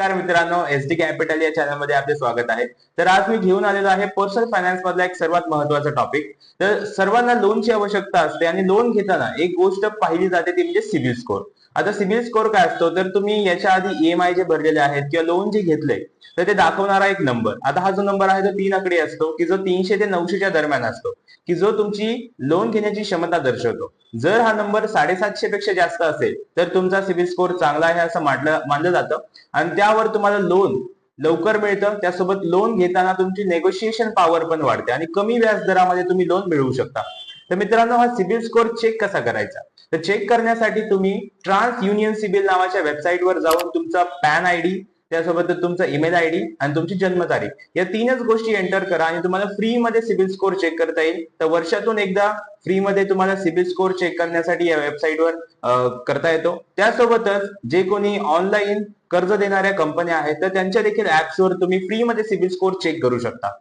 नमस्कार मित्रांनो S D capital या चॅनलमध्ये आपले स्वागत आहे. तर आज मी घेऊन आलेलो आहे पर्सनल फायनान्स मधला एक सर्वात महत्त्वाचा टॉपिक तर सर्वांना लोनची आवश्यकता असते आणि लोन घेताना एक गोष्ट पाहिली जाते ती म्हणजे सिबिल स्कोर आता सिबिल स्कोर काय असतो? तर तुम्ही याच्या आधी ईएमआय जे भरलेले आहेत किंवा लोन जे घेतलंय तर ते दाखवणारा एक नंबर आता हा जो नंबर आहे तो तीन आकडे असतो की जो तीनशे ते नऊशेच्या दरम्यान असतो की जो तुमची लोन घेण्याची क्षमता दर्शवतो. जर हा नंबर साडेसातशे पेक्षा जास्त असेल तर तुमचा सिबिल स्कोर चांगला आहे असं मानलं मानलं जातं. आणि त्यावर तुम्हाला लोन लवकर मिळतं. त्यासोबत लोन घेताना तुमची नेगोशिएशन पॉवर पण वाढते. आणि कमी व्याज दरामध्ये तुम्ही लोन मिळवू शकता. तर मित्रांनो हा सिबिल स्कोर चेक कसा करायचा? तर चेक करण्यासाठी तुम्ही ट्रान्स युनियन सिबिल नावाच्या वेबसाईटवर जाऊन तुमचा पॅन आयडी त्यासोबत तुमचा ईमेल आयडी आणि तुमची जन्मतारीख या तीनच गोष्टी एंटर करा आणि तुम्हाला फ्री मध्ये सिबिल स्कोर चेक करता येईल. तर वर्षातून एकदा फ्रीमध्ये तुम्हाला सिबिल स्कोर चेक करण्यासाठी या वेबसाईटवर करता येतो. त्यासोबतच जे कोणी ऑनलाईन कर्ज देणाऱ्या कंपन्या आहेत तर त्यांच्या देखील ऍप्सवर तुम्ही फ्रीमध्ये सिबिल स्कोर चेक करू शकता.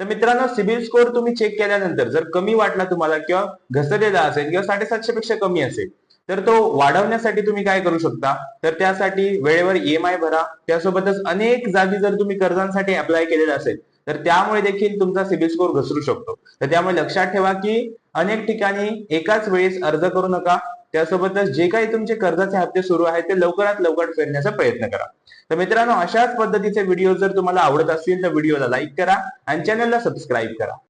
तर मित्रांनो सिबिल स्कोर तुम्ही चेक केल्यानंतर जर कमी वाटला तुम्हाला किंवा घसरलेला असेल किंवा साडेसातशे पेक्षा कमी असेल तर तो वाढवण्यासाठी तुम्ही काय करू शकता? तर त्यासाठी वेळेवर ईएमआय भरा. त्यासोबतच अनेक जागी जर तुम्ही कर्जांसाठी अप्लाय केलेलं असेल तर त्यामुळे देखील तुमचा सिबिल स्कोर घसरू शकतो. तर त्यामुळे लक्षात ठेवा की अनेक ठिकाणी एकाच वेळेस अर्ज करू नका. त्यासोबतच जे काही तुमचे कर्जाचे हप्ते सुरू आहेत ते लवकरात लवकर फेडण्याचा प्रयत्न करा. तर मित्रांनो अशाच पद्धतीचे व्हिडिओ जर तुम्हाला आवडत असतील तर व्हिडिओला लाईक करा आणि चॅनलला सबस्क्राईब करा.